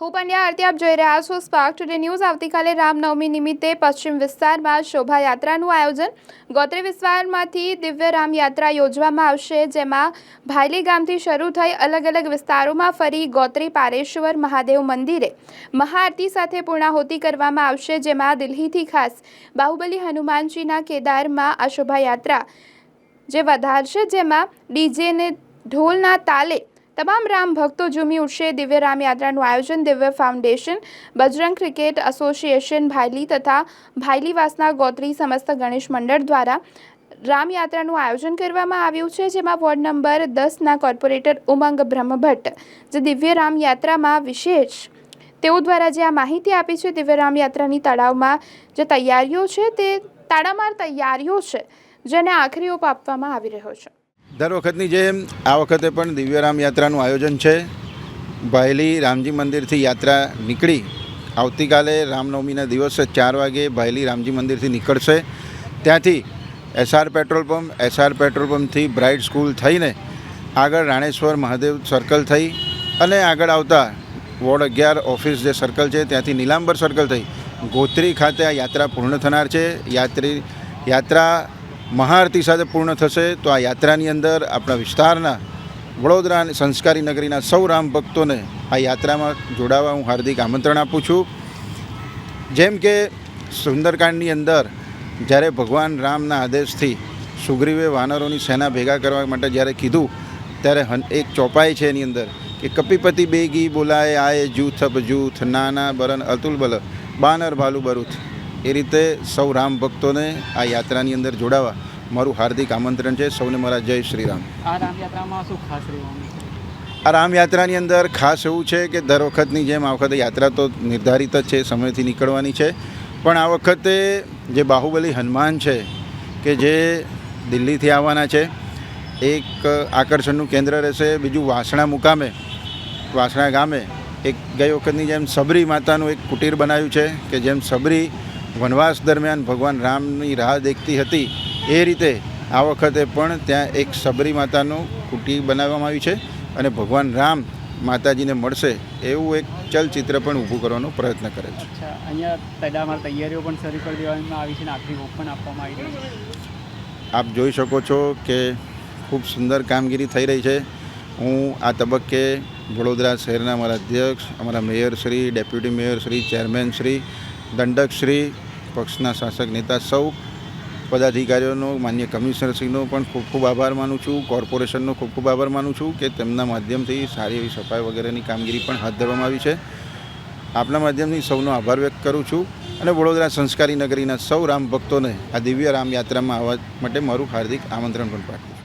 હું પંડ્યા આરતી, આપ જોઈ રહ્યા છો સ્પાર્ક ટુડે ન્યૂઝ આવતીકાલે રામનવમી નિમિત્તે પશ્ચિમ વિસ્તારમાં શોભાયાત્રાનું આયોજન. ગોત્રી વિસ્તારમાંથી દિવ્ય રામયાત્રા યોજવામાં આવશે, જેમાં ભાયલી ગામથી શરૂ થઈ અલગ અલગ વિસ્તારોમાં ફરી ગોત્રી પારેશ્વર મહાદેવ મંદિરે મહાઆરતી સાથે પૂર્ણાહુતિ કરવામાં આવશે, જેમાં દિલ્હીથી ખાસ બાહુબલી હનુમાનજીના કેદારમાં આ શોભાયાત્રા જે વધારશે, જેમાં ડીજેને ઢોલના તાલે તમામ રામ ભક્તો ઝૂમી ઉઠશે. દિવ્ય રામ યાત્રાનું આયોજન Divya foundation, Bajrang cricket association, Bhayli તથા ભાયલીવાસના ગોત્રી સમસ્ત ગણેશ મંડળ દ્વારા રામયાત્રાનું આયોજન કરવામાં આવ્યું છે, જેમાં વોર્ડ નંબર દસના કોર્પોરેટર ઉમંગ બ્રહ્મભટ્ટ, જે દિવ્ય રામ યાત્રામાં વિશેષ તેઓ દ્વારા જે આ માહિતી આપી છે, દિવ્ય રામ યાત્રાની તળાવમાં જે તૈયારીઓ છે, તે તાડામાર તૈયારીઓ છે, જેને આખરી ઓપ આપવામાં આવી રહ્યો છે. દર વખતની જેમ આ વખતે પણ દિવ્યરામ યાત્રાનું આયોજન છે. ભાયલી રામજી મંદિરથી યાત્રા નીકળી. આવતીકાલે રામનવમીના દિવસે ચાર વાગે ભાયલી રામજી મંદિરથી નીકળશે. ત્યાંથી SR petrol pump, SR petrol પંપથી bright school થઈને આગળ રાણેશ્વર મહાદેવ સર્કલ થઈ અને આગળ આવતા વોર્ડ અગિયાર ઓફિસ જે સર્કલ છે ત્યાંથી નીલાંબર સર્કલ થઈ ગોત્રી ખાતે આ યાત્રા પૂર્ણ થનાર છે. યાત્રી યાત્રા મહાઆરતી સાથે પૂર્ણ થશે તો આ યાત્રાની અંદર આપણા વિસ્તારના વડોદરા અને સંસ્કારી નગરીના સૌ રામ ભક્તોને આ યાત્રામાં જોડાવા હું હાર્દિક આમંત્રણ આપું છું. જેમ કે સુંદરકાંડની અંદર જ્યારે ભગવાન રામના આદેશથી સુગ્રીવે વાનરોની સેના ભેગા કરવા માટે જ્યારે કીધું, ત્યારે એક ચોપાઈ છે એની અંદર કે કપિપતિ બેગી બોલાય આય જૂથ અબ જૂથ, નાના બરન અતુલ બલ, બાનર ભાલુ બરુથ. એ રીતે સૌ રામ ભક્તોને આ યાત્રાની અંદર જોડાવા મારું હાર્દિક આમંત્રણ છે. સૌને મારા જય શ્રી રામ. આ રામયાત્રામાં શું ખાસ આ રામયાત્રાની અંદર ખાસ એવું છે કે દર વખતની જેમ આ વખતે યાત્રા તો નિર્ધારિત જ છે સમયથી નીકળવાની છે. પણ આ વખતે જે બાહુબલી હનુમાન છે કે જે દિલ્હીથી આવવાના છે એક આકર્ષણનું કેન્દ્ર રહેશે. બીજું વાસણા મુકામે વાસણા ગામે એક ગઈ વખતની જેમ સબરી માતાનું એક કુટીર બનાવ્યું છે કે જેમ સબરી વનવાસ દરમિયાન ભગવાન રામની રાહ દેખતી હતી. એ રીતે આ વખતે પણ ત્યાં એક સબરી માતાનું કુટી બનાવવામાં આવ્યું છે અને ભગવાન રામ માતાજીને મળશે એવું એક ચલચિત્ર પણ ઊભું કરવાનો પ્રયત્ન કરે છે. અચ્છા અહીંયા તૈયારીઓ પણ શરૂ કરી દેવામાં આવી છે અને આખરી ઓપ પણ આપવામાં આવી છે. આપ જોઈ શકો છો કે ખૂબ સુંદર કામગીરી થઈ રહી છે. હું આ તબક્કે વડોદરા શહેરના અમારા અધ્યક્ષ અમારા mayor Shri deputy mayor Shri chairman Shri દંડક શ્રી પક્ષના શાસક નેતા સૌ પદાધિકારીઓનો, માન્ય કમિશનરશ્રીનો પણ ખૂબ ખૂબ આભાર માનું છું. કોર્પોરેશનનો ખૂબ ખૂબ આભાર માનું છું કે તેમના માધ્યમથી સારી એવી સફાઈ વગેરેની કામગીરી પણ હાથ ધરવામાં આવી છે. આપના માધ્યમથી સૌનો આભાર વ્યક્ત કરું છું અને વડોદરા સંસ્કારી નગરીના સૌ રામ ભક્તોને આ દિવ્ય રામ યાત્રામાં આવવા માટે મારું હાર્દિક આમંત્રણ પણ પાઠવું